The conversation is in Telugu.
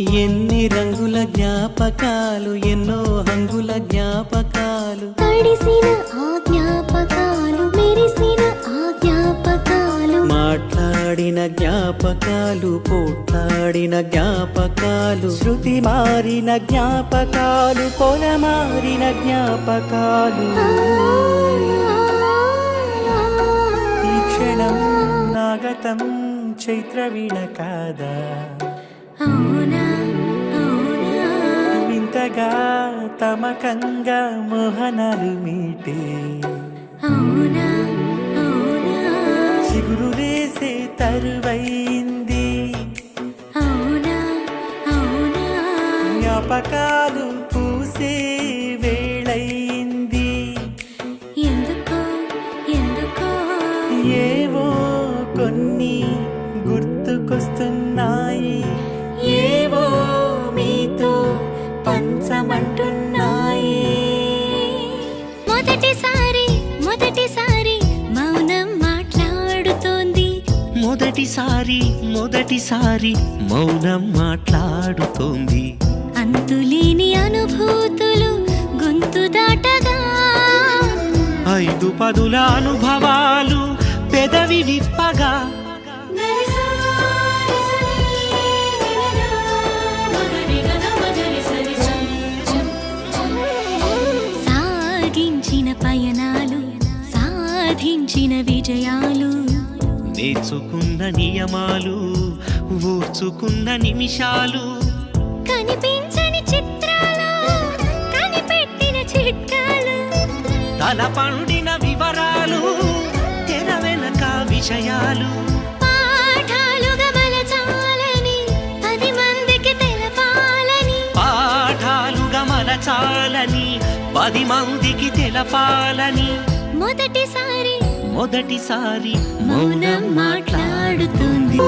ఎన్ని రంగుల జ్ఞాపకాలు ఎన్నో హంగుల జ్ఞాపకాలు. తడిసిన ఆ జ్ఞాపకాలు మెరిసిన ఆ జ్ఞాపకాలు మాట్లాడిన జ్ఞాపకాలు పోట్లాడిన జ్ఞాపకాలు. శృతి మారిన జ్ఞాపకాలు పొలమారిన జ్ఞాపకాలు. ఈ క్షణం నాగతం చైత్రవీణ కాదా? అవునా? తమకంగా మోహనాలు మీటే. అవునా? అవునా? చిగురు వేసే తరువైంది. అవునా? అవునా? జ్ఞాపకాలు పూసే వేళయింది ఎందుకో? ఎందుకో? ఏవో కొన్ని గుర్తుకొస్తున్నాయి. ఏవో మీతో పంచమంటున్నాయి. మొదటిసారి మొదటిసారి మౌనం మాట్లాడుతోంది. మొదటిసారి మొదటిసారి మౌనం మాట్లాడుతోంది. అంతులేని అనుభూతులు గొంతు దాటగా. ఐదు పదుల అనుభవాలు పెదవి విప్పగా. సాధించిన విజయాలు. నేర్చుకున్న నియమాలు ఊర్చుకున్న నిమిషాలు. కనిపించని చిత్రాలు కనిపెట్టిన చిట్కాలు. తల పండిన వివరాలు తెర వెనక విషయాలు. మలచాలని పది మందికి తెలపాలని. మొదటిసారి మొదటిసారి మౌనం మాట్లాడుతుంది.